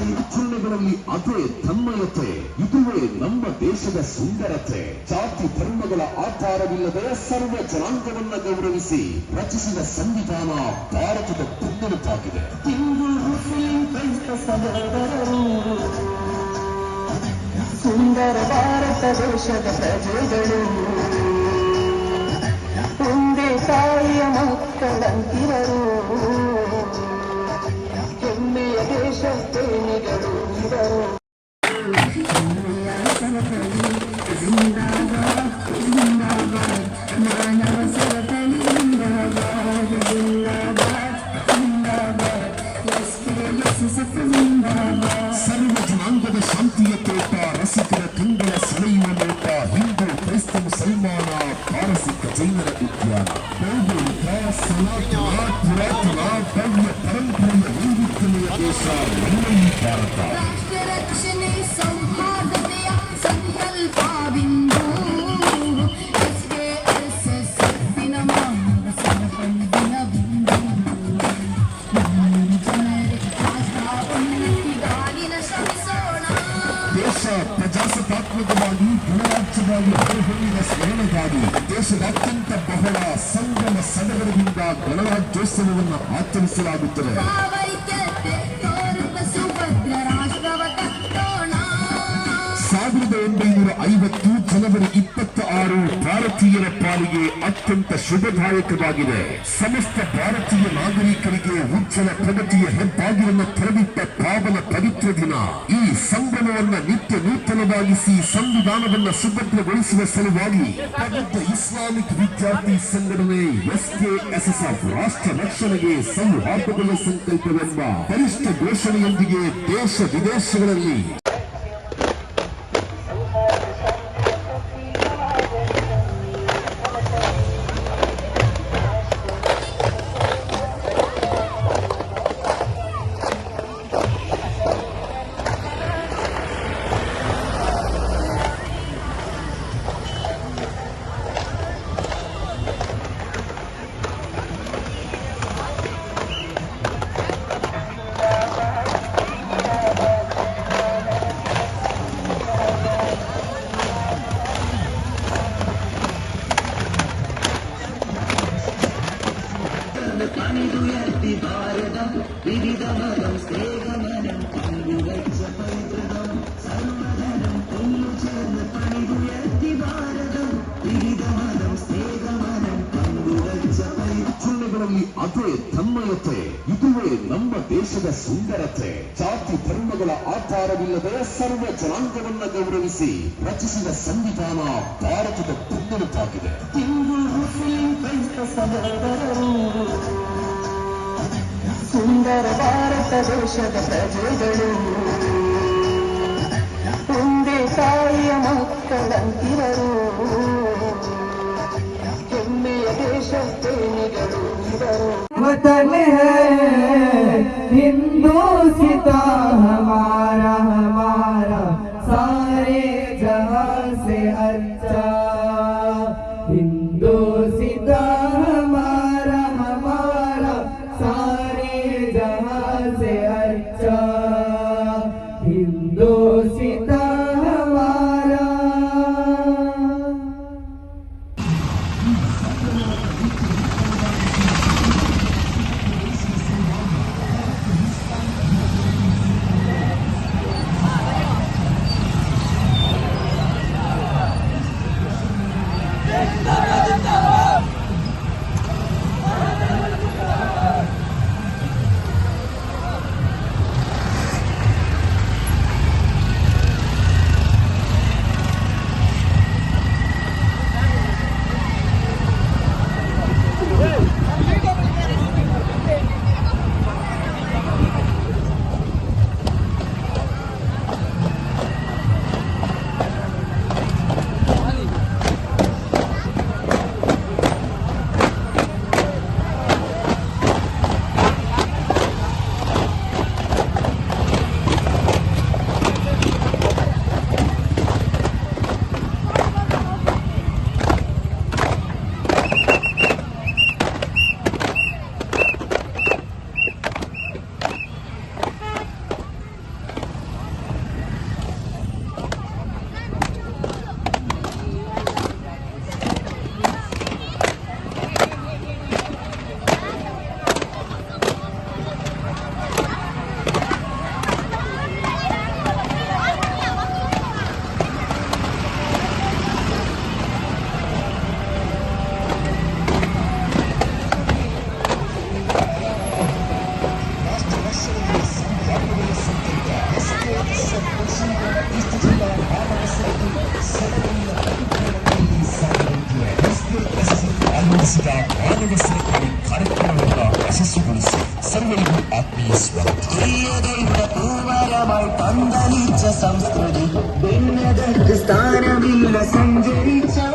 ಆಚರಣೆಗಳಲ್ಲಿ ಅದೇ ತನ್ಮಯತೆ ಇದುವೇ ನಮ್ಮ ದೇಶದ ಸುಂದರತೆ ಜಾತಿ ಧರ್ಮಗಳ ಆಧಾರವಿಲ್ಲದೆ ಸರ್ವ ಜನಾಂಗವನ್ನ ಗೌರವಿಸಿ ರಚಿಸಿದ ಸಂವಿಧಾನ ಭಾರತದ ಬೆನ್ನೆಲುಬಾಗಿದೆ ಹಿಂದೂ ಮುಸ್ಲಿಂ ಕ್ರೈಸ್ತ ಸಹೋದರರು ಸುಂದರ ಭಾರತ ದೇಶದ ಪ್ರಜೆಗಳು. ಒಂದೇ ತಾಯಿಯ ಮಕ್ಕಳಂತಿರರು. ಹೆಮ್ಮೆಯ ದೇಶ Thank you. ಪ್ರಜಾಸತ್ತಾತ್ಮಕವಾಗಿ ಗಣರಾಜ್ಯವಾಗಿ ಹೊರಹೊಮ್ಮಿದ ಸ್ವರ್ಣಗಾಡಿ ದೇಶದಾದ್ಯಂತ ಬಹಳ ಸಂಭ್ರಮ ಸಡಗರದಿಂದ ಗಣರಾಜ್ಯೋತ್ಸವವನ್ನು ಆಚರಿಸಲಾಗುತ್ತದೆ ಭಾವೈಕ್ಯತೆ ತೋರುವ ಸುಭದ್ರ ರಾಷ್ಟ್ರವ ಕಟ್ಟೋಣ ಸಾವಿರದ ಒಂಬೈನೂರ ಐವತ್ತು ಜನವರಿ ಇಪ್ಪತ್ತ ಆರು ಭಾರತೀಯರ ಪಾಲಿಗೆ ಅತ್ಯಂತ ಶುಭದಾಯಕವಾಗಿದೆ. ಸಮಸ್ತ ಭಾರತೀಯ ನಾಗರಿಕರಿಗೆ ಉಜ್ವಲ ಪ್ರಗತಿಯ ಹೆಬ್ಬಾಗಿಲನ್ನು ತೆರೆದಿಟ್ಟ ಪಾವನ ಪವಿತ್ರ ದಿನ. ಈ ಸಂಭ್ರಮವನ್ನ ನಿತ್ಯ ನೂತನವಾಗಿಸಿ ಸಂವಿಧಾನವನ್ನ ಸುಭದ್ರಗೊಳಿಸುವ ಸಲುವಾಗಿ ಇಸ್ಲಾಮಿಕ್ ವಿದ್ಯಾರ್ಥಿ ಸಂಘಟನೆ ಎಸ್ಕೆಎಸ್ಎಸ್ಎಫ್ ರಾಷ್ಟ್ರ ರಕ್ಷಣೆಗೆ ಸೌಹಾರ್ದಗಳ ಸಂಕಲ್ಪವೆಂಬ ಪರಿಷ್ಠ ಘೋಷಣೆಯೊಂದಿಗೆ ದೇಶ ವಿದೇಶಗಳಲ್ಲಿ ಆಚರಣೆಗಳಲ್ಲಿ ಅದೇ ತನ್ಮಯತೆ ಇದುವೇ ನಮ್ಮ ದೇಶದ ಸುಂದರತೆ. ಜಾತಿ ಧರ್ಮಗಳ ಆಧಾರವಿಲ್ಲದೆ ಸರ್ವ ಜನಾಂಗವನ್ನ ಗೌರವಿಸಿ ರಚಿಸಿದ ಸಂವಿಧಾನ ಭಾರತದ ಬೆನ್ನೆಲುಬಾಗಿದೆ. ತಿಂಗಳು ಮುಸ್ಲಿಂ ಕ್ರೈಸ್ತ ಸಹೋದರರು ಸುಂದರ ಭಾರತ ದೇಶದ ಪ್ರಜೆಗಳು. ಒಂದೇ ತಾಯಿಯ ಮಕ್ಕಳಂತಿರರು. ಹೆಮ್ಮೆಯ ದೇಶ ಇವರು. ಮೊದಲೇ ಹಿಂದೂ ಸಿತಾ Então, സംസ്കൃതി ഭിന്നതക്ക് സ്ഥാനമില്ല സഞ്ചരിച്ച